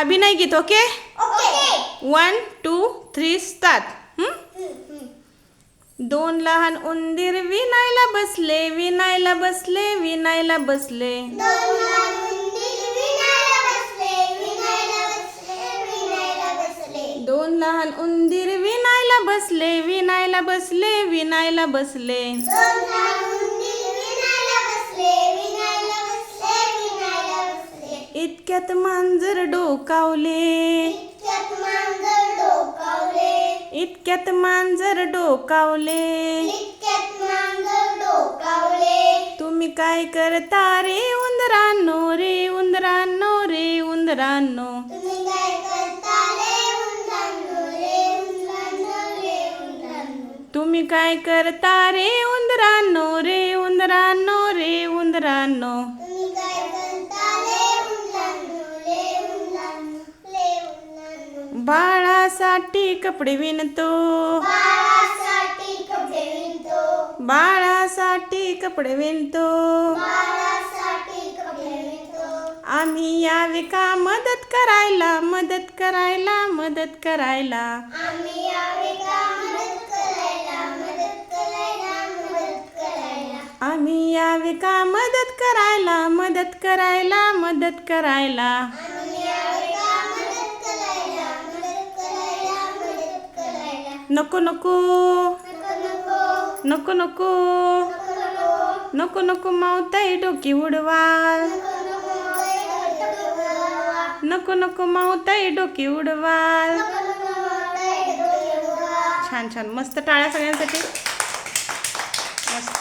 अभिनय गीत okay? One two three start दोन लहान उंदीर विनायला बसले विनायला बसले विनायला बसले. दोन लहान उंदीर विणायला बसले विणायला बसले विणायला बसले. दोन लहान उंदीर विनायला बसले विनायला बसले विनायला बसले. इतक्यात मांजर डोकावले. इतक्यात मांजर डोकावले. तुम्ही काय करता रे उंदरांनो रे उंदरांनो रे उंदरांनो? तुम्ही काय करता रे उंदरांनो? बाळासाठी कपडे विणतो. बाळासाठी कपडे विणतो. आम्ही यावे का मदत करायला? मदत करायला मदत करायला. आम्ही यावे का मदत करायला? मदत करायला मदत करायला. नको नको. नको नको. नको नको मावताई डोकी उडवा नको नको मावताई डोकी उडवा छान छान. मस्त टाळ्या सगळ्यांसाठी. मस्त.